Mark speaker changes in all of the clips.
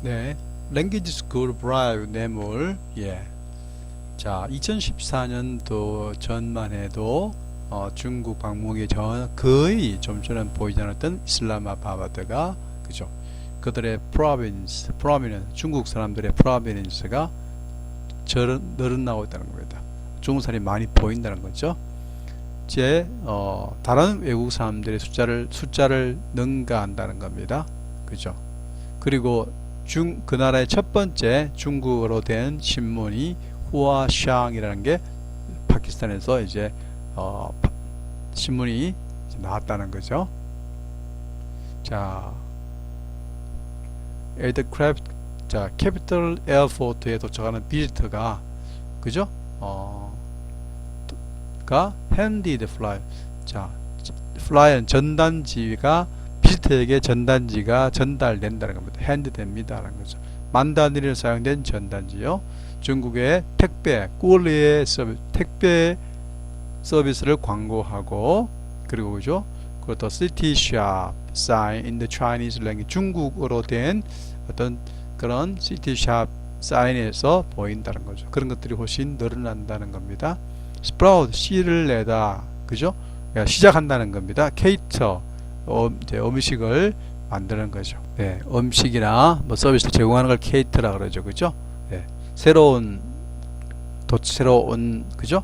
Speaker 1: 네. 랭귀지 스쿨 브라이브 뇌물. 예. 자, 2014년도 전만 해도 어, 중국 방문기 전 거의 좀처럼 보이지 않았던 이슬라마바드가 그죠? 그들의 프로빈스, 프로미넌 중국 사람들의 프로비넌스가 저런 늘어나고 있다는 겁니다. 중국 사람이 많이 보인다는 거죠. 제 어, 다른 외국 사람들의 숫자를 숫자를 능가한다는 겁니다. 그죠? 그리고 중 그 나라의 첫 번째 중국어로 된 신문이 후아샹이라는 게 파키스탄에서 이제 어, 파- 신문이 나왔다는 거죠. 자, 에드크래프트 자 캐피털 에어포트에 도착하는 비지터가 그죠? 어, 가 핸디드 플라이 자 플라이는 전단지가 비지터에게 전단지가 전달된다는 겁니다. 핸드됩니다라는 거죠. 만 단위로 사용된 전단지요. 중국의 택배, 꾸리의 서비스, 택배 서비스를 광고하고 그리고 그죠? 그것도 시티샵 sign in the 중국어로 된 어떤 그런 시티샵 사인에서 보인다는 거죠. 그런 것들이 훨씬 늘어난다는 겁니다. sprout 씨를 내다 그죠? 시작한다는 겁니다. cater 음, 이제 음식을 만드는 거죠. 네, 음식이나 뭐 서비스 제공하는 걸 cater라 그러죠, 그죠? 네, 새로운 도 새로운 그죠?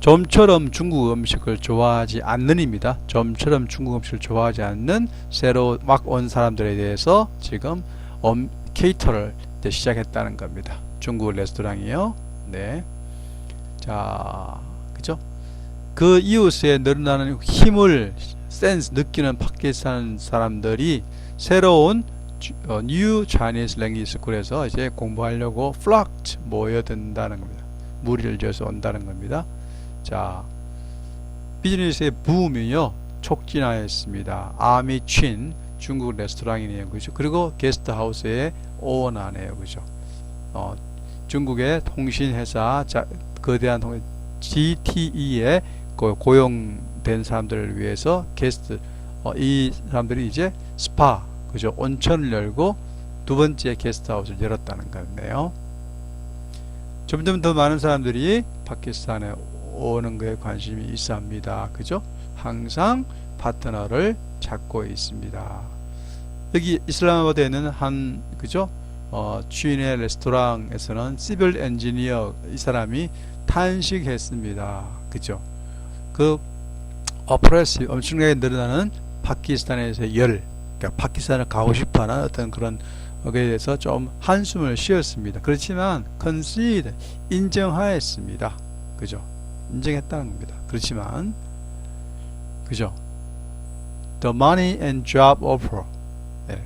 Speaker 1: 좀처럼 중국 음식을 좋아하지 않는입니다. 좀처럼 중국 음식을 좋아하지 않는 새로 막 온 사람들에 대해서 지금 음, 케이터를 시작했다는 겁니다. 중국 레스토랑이요. 네. 자, 그죠? 그 이웃에 늘어나는 힘을 센스 느끼는 파키스탄 사람들이 새로운 주- 어, 뉴 차이니스 랭귀지 스쿨에서 이제 공부하려고 플락트 모여든다는 겁니다. 무리를 지어서 온다는 겁니다. 자, 비즈니스의 붐이요 촉진하였습니다. 아미친 중국 레스토랑이네요, 그죠? 그리고 게스트하우스의 오너네요, 그죠? 어, 중국의 통신회사 자, 거대한 통 GTE에 고용 된 사람들을 위해서 게스트 어, 이 사람들이 이제 스파 그죠? 온천을 열고 두 번째 게스트하우스를 열었다는 거네요. 점점 더 많은 사람들이 파키스탄에 오는 거에 관심이 있어 합니다. 그죠? 항상 파트너를 찾고 있습니다. 여기 이슬라마바드에 있는 한 그죠? 어, 주인의 레스토랑에서는 시빌 엔지니어 이 사람이 탄식했습니다. 그죠? 그 어프레시 엄청나게 늘어나는 파키스탄에서의 열, 그러니까 파키스탄을 가고 싶어하는 어떤 그런 거기에 대해서 좀 한숨을 쉬었습니다. 그렇지만 concede 인정하였습니다. 그죠? 인정했다는 겁니다. 그렇지만 그죠? The money and job offer. 예.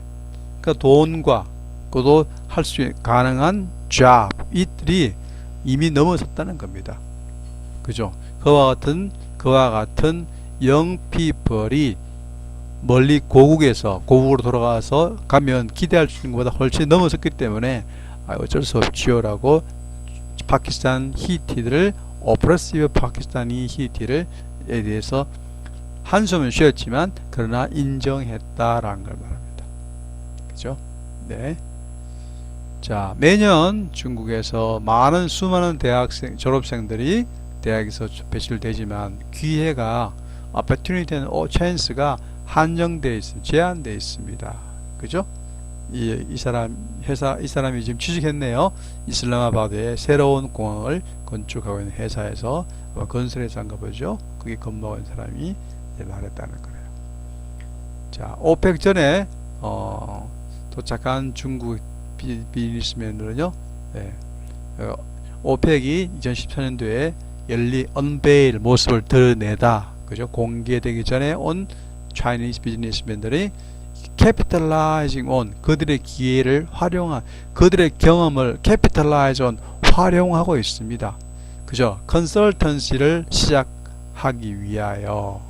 Speaker 1: 그 돈과 그도 할 수 가능한 job 이들이 이미 넘어섰다는 겁니다. 그죠? 그와 같은 그와 같은 영 피플이 멀리 고국에서 고국으로 돌아가서 가면 기대할 수 있는 것보다 훨씬 넘어섰기 때문에 아, 어쩔 수 없지요라고 파키스탄 히티들을 오프레시브 파키스탄이 히티를 에 대해서 한숨을 쉬었지만 그러나 인정했다라는 걸 말합니다. 그죠? 네. 자, 매년 중국에서 많은 수많은 대학생 졸업생들이 대학에서 배출되지만 기회가 opportunity는 어, chance가 한정되어 있습니다. 제한되어 있습니다. 그죠? 이, 이 사람 회사 이 사람이 지금 취직했네요. 이슬라마바드에 새로운 공항을 건축하고 있는 회사에서 아마 건설회사인가 보죠. 그게 근무하고 있는 사람이 말했다는 거예요. 자, 오펙 전에 어, 도착한 중국 비, 비즈니스맨들은요. 네, 어, 오펙이 2014년도에 열리 언베일 모습을 드러내다. 그죠? 공개되기 전에 온 차이니스 비즈니스맨들이 capitalizing on 그들의 기회를 활용한 그들의 경험을 capitalize on 활용하고 있습니다. 그죠? 컨설턴시를 시작하기 위하여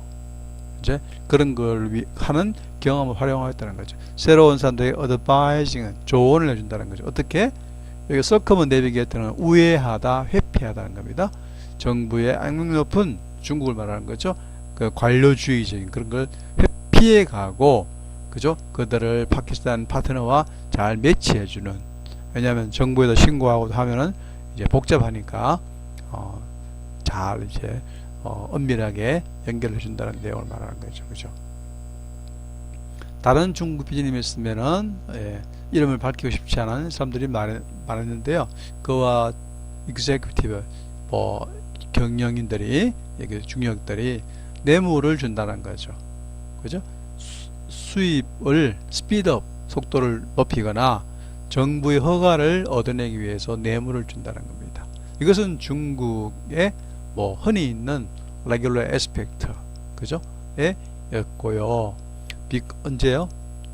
Speaker 1: 이제 그런 걸 위, 하는 경험을 활용하겠다는 거죠. 새로운 사람들에게 어드바이징은 조언을 해준다는 거죠. 어떻게? 여기 서커먼 내비게이터는 우회하다, 회피하다는 겁니다. 정부의 악명 높은 중국을 말하는 거죠. 그 관료주의적인 그런 걸 피해 가고 그죠? 그들을 파키스탄 파트너와 잘 매치해 주는 왜냐하면 정부에다 신고하고 하면은 이제 복잡하니까 어, 잘 이제 어, 엄밀하게 연결해 준다는 내용을 말하는 거죠, 그죠? 다른 중국 비즈니스면은 예, 이름을 밝히고 싶지 않은 사람들이 많, 많았는데요. 그와 executive 뭐 경영인들이 중역들이 뇌물을 준다는 거죠. 그죠? 수- 수입을 스피드업 속도를 높이거나 정부의 허가를 얻어내기 위해서 뇌물을 준다는 겁니다. 이것은 중국의 뭐 흔히 있는 레귤러 에스펙트 그죠? 에 였고요. 비, 언제요?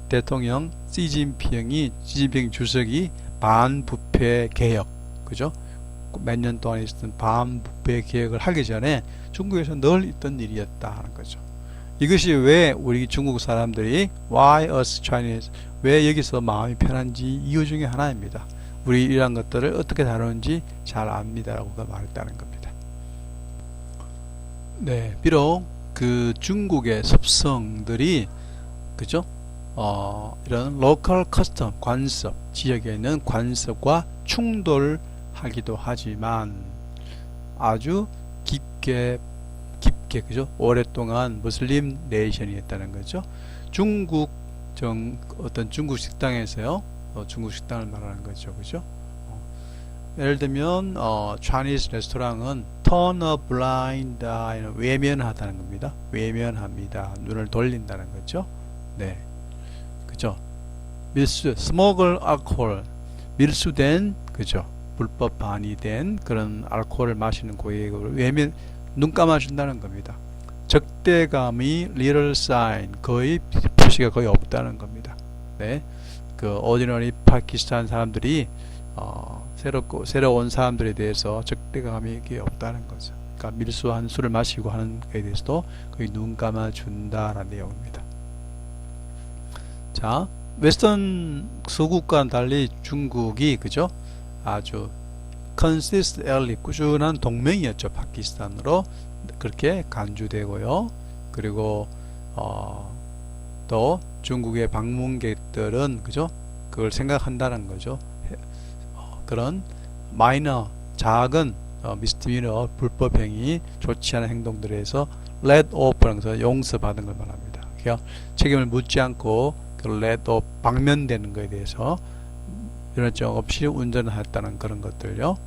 Speaker 1: 대통령 시진핑이 시진핑 주석이 반부패 개혁 그죠? 몇 년 동안 있었던 반부패 개혁을 하기 전에 중국에서 늘 있던 일이었다 하는 거죠. 이것이 왜 우리 중국 사람들이 why us Chinese 왜 여기서 마음이 편한지 이유 중에 하나입니다. 우리 이러한 것들을 어떻게 다루는지 잘 압니다라고 말했다는 겁니다. 네, 비록 그 중국의 습성들이 그죠? 어, 이런 로컬 커스텀 관습 지역에 있는 관습과 충돌 하기도 하지만 아주 깊게 깊게 그죠? 오랫동안 무슬림 네이션이었다는 거죠. 중국 정 어떤 중국 식당에서요. 어, 중국 식당을 말하는 거죠. 그죠? 어, 예를 들면 어, Chinese 레스토랑은 turn a blind eye는 외면하다는 겁니다. 외면합니다. 눈을 돌린다는 거죠. 네. 그죠? 밀수, 스모글 알코올, 밀수된, 그죠? 불법 반이된 그런 알코올을 마시는 고객을 외면, 눈 감아준다는 겁니다. 적대감이 little 거의 표시가 거의 없다는 겁니다. 네. 그, ordinary 파키스탄 사람들이, 어, 새롭고, 새로 온 사람들에 대해서 적대감이 없다는 거죠. 그러니까 밀수한 술을 마시고 하는 것에 대해서도 거의 눈 감아준다라는 내용입니다. 자, 웨스턴 서구과는 달리 중국이 그죠? 아주 consistently 꾸준한 동맹이었죠. 파키스탄으로 그렇게 간주되고요. 그리고 어, 또 중국의 방문객들은 그죠? 그걸 생각한다는 거죠. 해- 어, 그런 마이너 작은 어, 미스티미너 불법 행위 좋지 않은 행동들에서 let off 서 용서받은 걸 말합니다. 그러니까 책임을 묻지 않고 그 let off 방면되는 것에 대해서 적 없이 운전을 했다는 그런 것들요.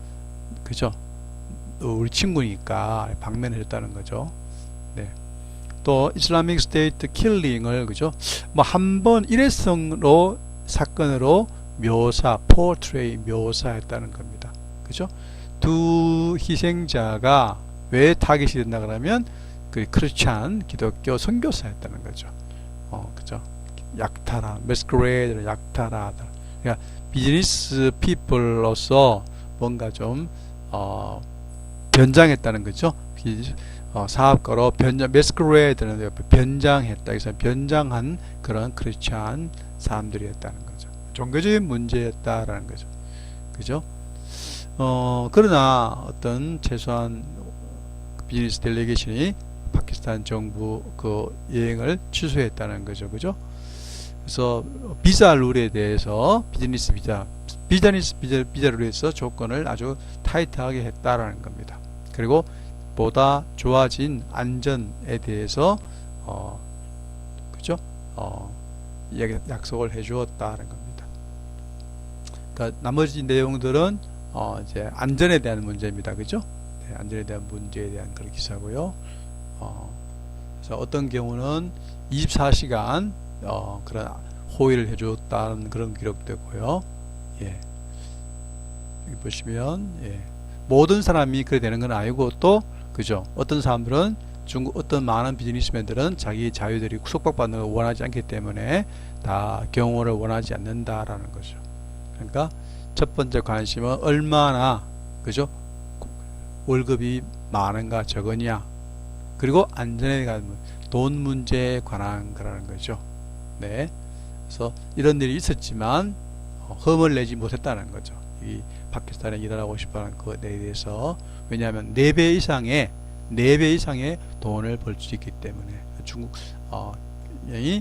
Speaker 1: 그죠? 어, 우리 친구니까 방면해줬다는 거죠. 네. 또 이슬라믹 스테이트 킬링을 그죠? 뭐 한 번 일회성으로 사건으로 묘사, 포트레이 묘사했다는 겁니다. 그죠? 두 희생자가 왜 타깃이 된다 그러면 그 크리스찬 기독교 선교사였다는 거죠. 어, 그죠? 약탈하, 메스크레이드를 약탈하다. 그러니까 비즈니스 피플로서 뭔가 좀 어, 변장했다는 거죠. 비- 어, 사업가로 변장, 메스크레이드는 변장했다. 그래서 변장한 그런 크리스찬 사람들이었다는 거죠. 종교적인 문제였다라는 거죠. 그죠? 어, 그러나 어떤 최소한 비즈니스 델리게이션이 파키스탄 정부 그 여행을 취소했다는 거죠. 그죠? 그래서 비자 룰에 대해서 비즈니스 비자, 비즈니스 비자, 비자 룰에서 조건을 아주 타이트하게 했다라는 겁니다. 그리고 보다 좋아진 안전에 대해서 어, 그죠? 어, 약- 약속을 해 주었다는 겁니다. 그러니까 나머지 내용들은 어, 이제 안전에 대한 문제입니다. 그죠? 네, 안전에 대한 문제에 대한 그런 기사고요. 어, 그래서 어떤 경우는 24시간 어, 그런 호의를 해줬다는 그런 기록되고요. 예. 여기 보시면 예. 모든 사람이 그래 되는 건 아니고 또 그죠? 어떤 사람들은 중국 어떤 많은 비즈니스맨들은 자기 자유들이 구속받는 걸 원하지 않기 때문에 다 경호를 원하지 않는다라는 거죠. 그러니까 첫 번째 관심은 얼마나 그죠? 월급이 많은가 적으냐 그리고 안전에 관한 문- 돈 문제에 관한 거라는 거죠. 네. 그래서 이런 일이 있었지만 어, 흠을 내지 못했다는 거죠. 이 파키스탄에 일하고 싶어하는 그에 대해서 왜냐하면 4배 이상의 4배 이상의 돈을 벌 수 있기 때문에 중국 어, 이